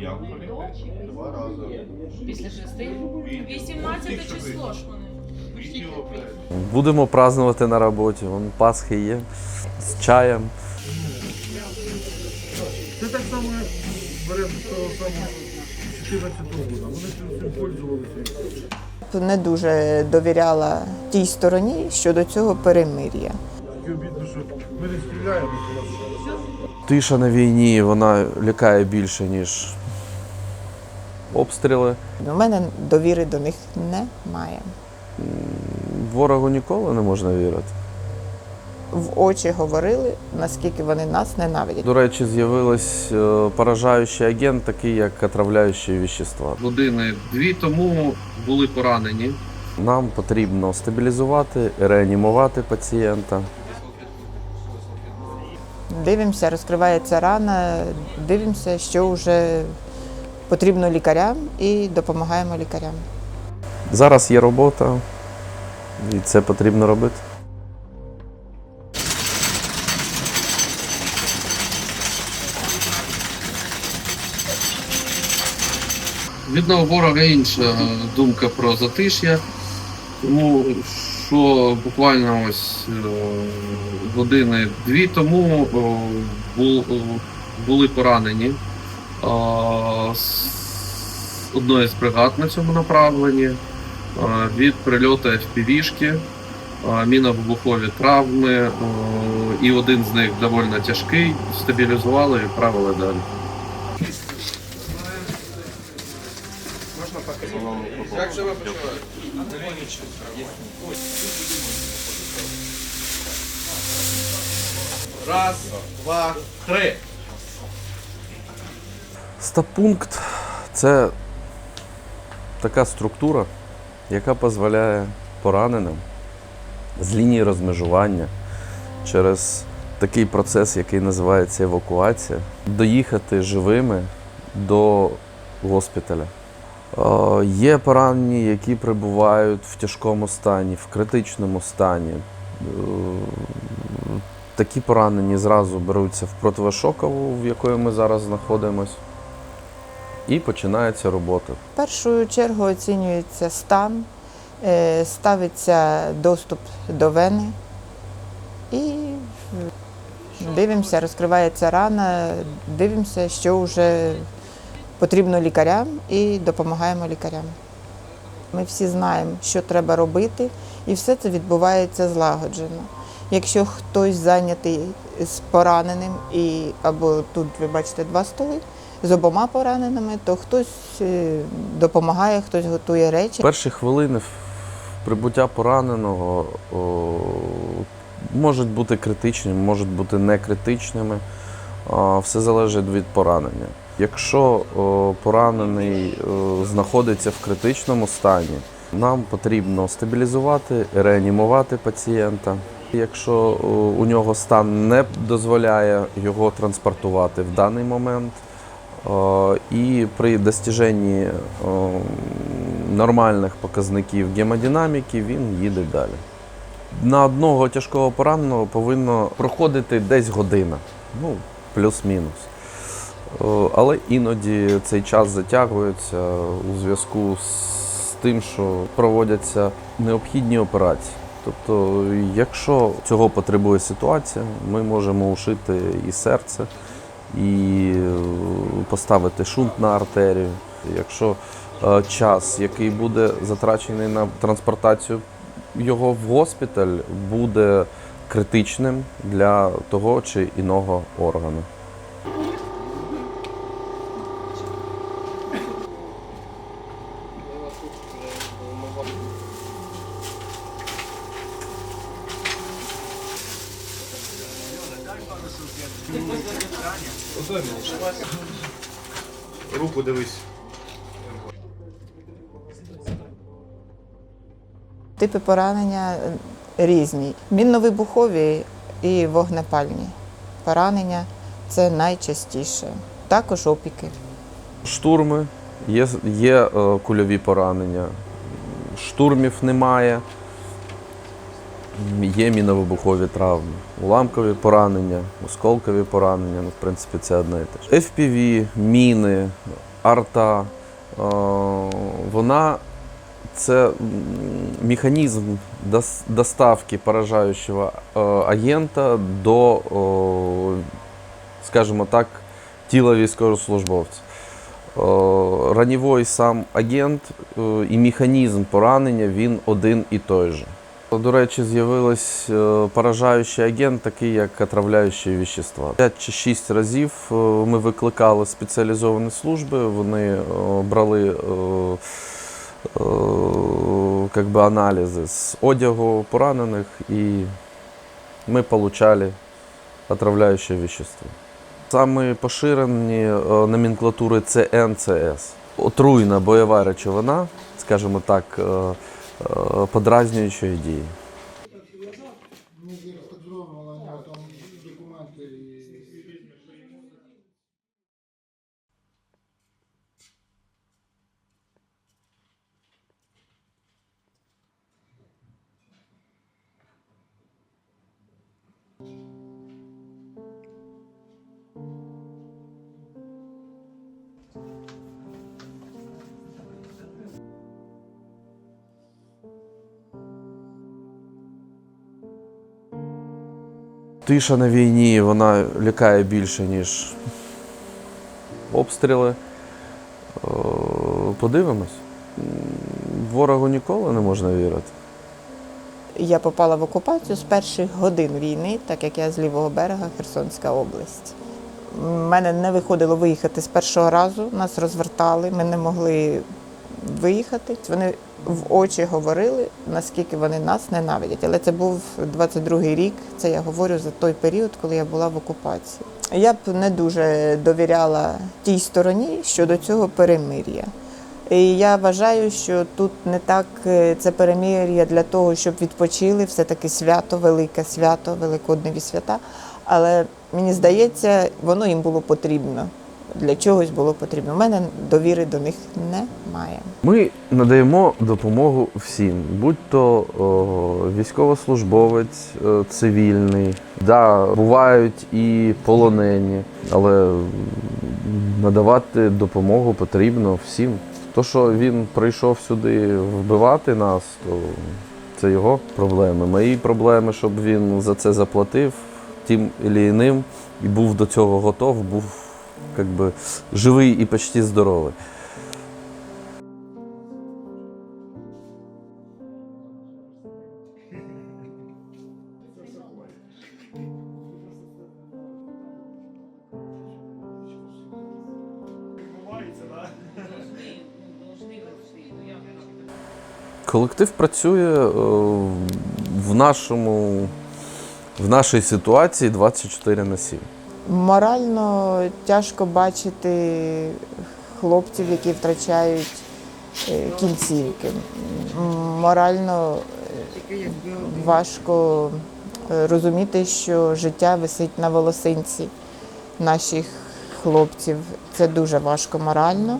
Як? Два рази. Після шести? 18 число ж вони. Будемо празднувати на роботі. Вон Пасхи є з чаєм. Це так само беремо того самого 14 року. Вони цим пользувалися. не дуже довіряла тій стороні щодо цього перемир'я. Таке обідно, що ми не стріляємо, Тиша на війні вона лякає більше, ніж обстріли. У мене довіри до них немає. Ворогу ніколи не можна вірити. В очі говорили, наскільки вони нас ненавидять. До речі, з'явилась е, поражаючий агент, такий як отравляючі вещества. години дві тому були поранені. Нам потрібно стабілізувати, реанімувати пацієнта. Дивимося, розкривається рана, дивимося, що вже потрібно лікарям і допомагаємо лікарям. Зараз є робота, і це потрібно робити. В одного ворога інша думка про затиш'я. Тому що буквально ось е, години дві тому бу- о, були поранені з одної з бригад на цьому направленні від прильоту FPV-шки, міновибухові травми, і один з них доволі тяжкий. Стабілізували і відправили далі. Раз, два, три. Стабпункт це така структура, яка дозволяє пораненим з лінії розмежування через такий процес, який називається евакуація, доїхати живими до госпіталя. Е, Є поранені, які перебувають в тяжкому стані, в критичному стані. Такі поранені зразу беруться в противошокову, в якої ми зараз знаходимося, і починається робота. В першу чергу оцінюється стан, е, ставиться доступ до вени і дивимося, розкривається рана, дивимося, що вже потрібно лікарям і допомагаємо лікарям. Ми всі знаємо, що треба робити, і все це відбувається злагоджено. Якщо хтось зайнятий з пораненим, і, або тут ви бачите два столи з обома пораненими, то хтось е, допомагає, хтось готує речі. Перші хвилини прибуття пораненого о, можуть бути критичними, можуть бути не критичними. А, Все залежить від поранення. Якщо о, поранений о, знаходиться в критичному стані, нам потрібно стабілізувати, реанімувати пацієнта. Якщо у нього стан не дозволяє його транспортувати в даний момент, і при достіженні нормальних показників гемодинаміки він їде далі. На одного тяжкого пораненого повинно проходити десь година, ну, плюс-мінус. Але іноді цей час затягується у зв'язку з тим, що проводяться необхідні операції. Тобто, якщо цього потребує ситуація, ми можемо ушити і серце, і е, поставити шунт на артерію. Якщо е, час, який буде затрачений на транспортацію його в госпіталь, буде критичним для того чи іного органу. Руку дивись. Типи поранення різні. Мінно-вибухові і вогнепальні. Поранення це найчастіше. Також опіки. Штурми, є, є е, кульові поранення, штурмів немає. Є міновибухові травми, уламкові поранення, осколкові поранення. Ну, в принципі, це одне і те ж. FPV, міни, арта. е, Вона це механізм доставки поражаючого е, агента до, скажімо так, тіла військовослужбовця. Е, Ранівой сам агент і механізм поранення він один і той же. До речі, з'явилось е, поражаючий агент, такий як отравляючі вещества. П'ять чи шість разів е, ми викликали спеціалізовані служби, вони е, брали би аналізи з одягу поранених і ми отримали отравляюче вещество. Саме поширені номенклатури це НЦС. Отруйна бойова речовина, скажімо так, подразнюючої дії. Тиша на війні вона лякає більше, ніж обстріли. Подивимось. Ворогу ніколи не можна вірити. Я попала в окупацію з перших годин війни, так як я з лівого берега Херсонська область. У мене не виходило виїхати з першого разу, нас розвертали, ми не могли виїхати. Вони в очі говорили, наскільки вони нас ненавидять. Але це був 22-й рік, це я говорю за той період, коли я була в окупації. Я б не дуже довіряла тій стороні щодо цього перемир'я. І я вважаю, що тут не так е, це перемир'я для того, щоб відпочили, все-таки свято, велике свято, великодневі свята. Але мені здається, воно їм було потрібно. Для чогось було потрібно. У мене довіри до них немає. Ми надаємо допомогу всім, будь то о, військовослужбовець, е, цивільний, да, бувають і полонені, але надавати допомогу потрібно всім. То, що він прийшов сюди вбивати нас, то це його проблеми. Мої проблеми, щоб він за це заплатив тим і іним, і був до цього готов, був как би, живий і почти здоровий. Колектив працює е, в нашому в нашій ситуації 24 на 7. Морально тяжко бачити хлопців, які втрачають е, кінцівки. Морально е, важко е, розуміти, що життя висить на волосинці наших хлопців. Це дуже важко морально.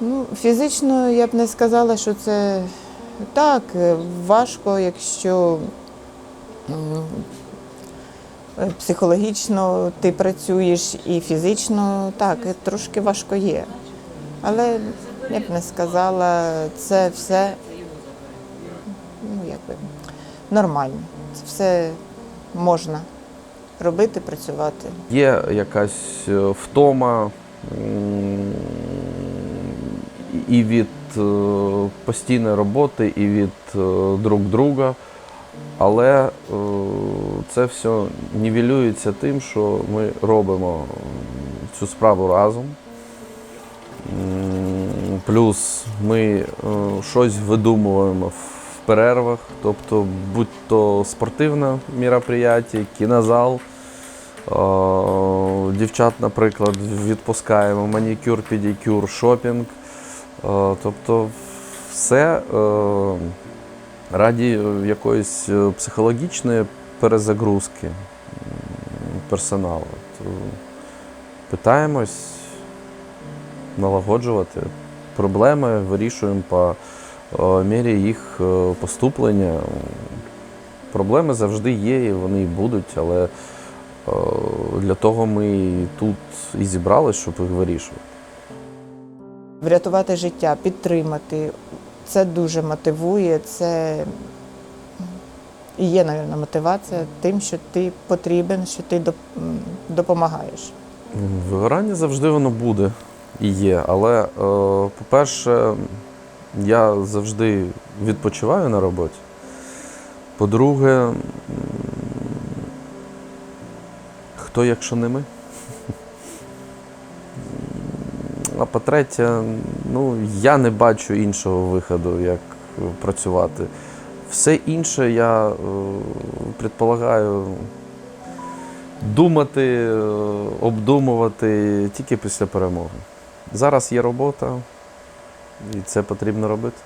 Ну, фізично я б не сказала, що це так, важко, якщо психологічно ти працюєш і фізично, так, е, трошки важко є. Але я б не сказала, це все ну, якби, нормально. Це все можна робити, працювати. Є якась е, втома і від е, постійної роботи, і від е, друг друга. Але е, це все нівелюється тим, що ми робимо цю справу разом. Плюс ми е, щось видумуємо в перервах, тобто будь то спортивне мероприятие, кінозал. Е, Дівчат, наприклад, відпускаємо манікюр, педикюр, шопінг. Тобто все раді якоїсь е, психологічної перезагрузки персоналу. То Питаємось налагоджувати проблеми, вирішуємо по е, мірі їх е, поступлення. Проблеми завжди є, і вони будуть, але е, для того ми тут і зібрались, щоб їх вирішувати. Врятувати життя, підтримати. Це дуже мотивує, це і є, мабуть, мотивація тим, що ти потрібен, що ти допомагаєш. Вигорання завжди воно буде і є. Але, е, по-перше, я завжди відпочиваю на роботі. По-друге, хто, якщо не ми? А по-третє, ну, я не бачу іншого виходу, як працювати. Все інше я е, предполагаю думати, е, обдумувати тільки після перемоги. Зараз є робота, і це потрібно робити.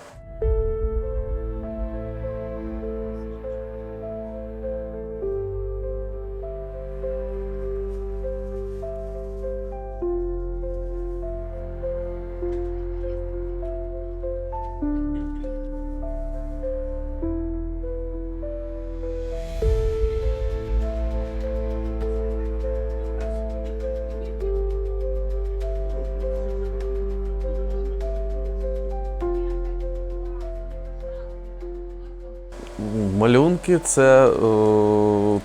Малюнки це е,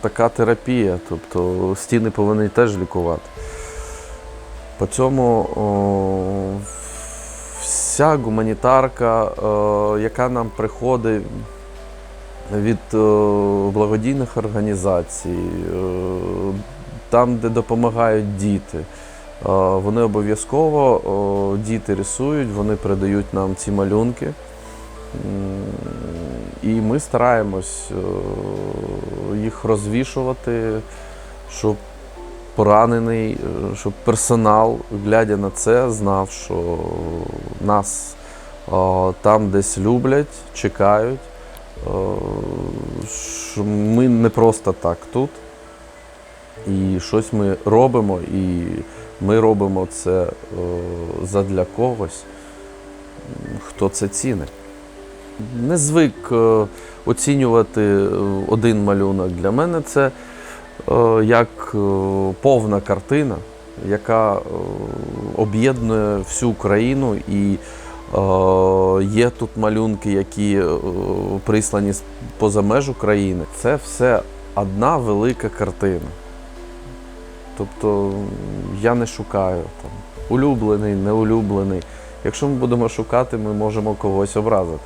така терапія, тобто стіни повинні теж лікувати. По цьому о, вся гуманітарка, е, яка нам приходить від е, благодійних організацій, е, там, де допомагають діти, е, вони обов'язково о, діти рисують, вони передають нам ці малюнки. І ми стараємось е, їх розвішувати, щоб поранений, е, щоб персонал, глядя на це, знав, що нас е, там десь люблять, чекають, що ми не просто так тут. І щось ми робимо, і ми робимо це задля когось, хто це цінить. Не звик е, оцінювати е, один малюнок. Для мене це е, як повна картина, яка об'єднує всю країну. І є тут малюнки, які прислані поза межу країни. Це все одна велика картина. Тобто я не шукаю там улюблений, неулюблений. Якщо ми будемо шукати, ми можемо когось образити.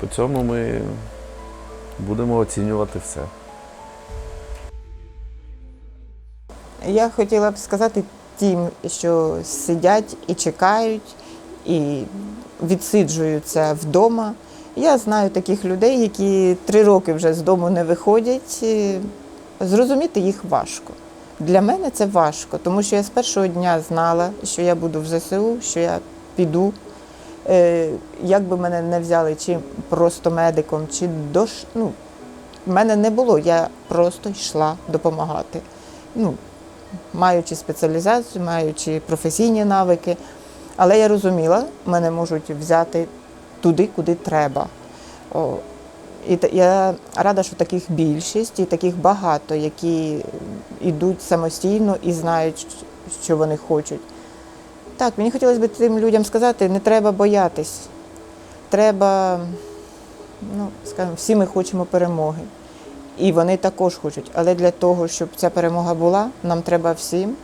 По цьому ми будемо оцінювати все. Я хотіла б сказати тим, що сидять і чекають, і відсиджуються вдома. Я знаю таких людей, які три роки вже з дому не виходять. Зрозуміти їх важко. Для мене це важко, тому що я з першого дня знала, що я буду в ЗСУ, що я піду. Е, Як би мене не взяли, чи просто медиком, чи до ну, мене не було. Я просто йшла допомагати. Ну, маючи спеціалізацію, маючи професійні навики. Але я розуміла, мене можуть взяти туди, куди треба. О, і я рада, що таких більшість і таких багато, які йдуть самостійно і знають, що вони хочуть. Так, мені хотілося б тим людям сказати, не треба боятись. Треба, ну, скажімо, всі ми хочемо перемоги. І вони також хочуть. Але для того, щоб ця перемога була, нам треба всім,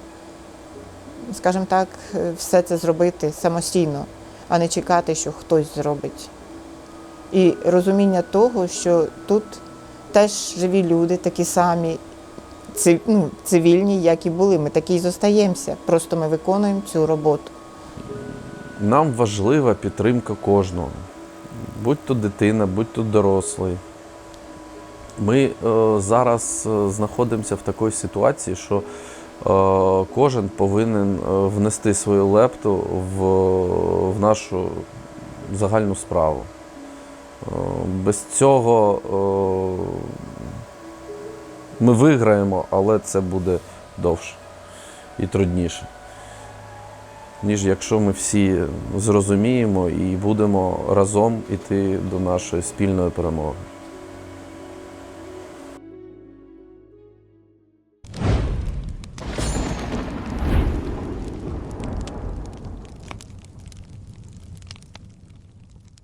скажімо так, все це зробити самостійно, а не чекати, що хтось зробить. І розуміння того, що тут теж живі люди, такі самі, ну, цивільні, як і були. Ми такі й зостаємося. Просто ми виконуємо цю роботу. Нам важлива підтримка кожного. Будь то дитина, будь то дорослий. Ми е, зараз е, знаходимося в такій ситуації, що е, кожен повинен е, внести свою лепту в, в нашу загальну справу. Е, без цього ми виграємо, але це буде довше і трудніше ніж якщо ми всі зрозуміємо і будемо разом іти до нашої спільної перемоги.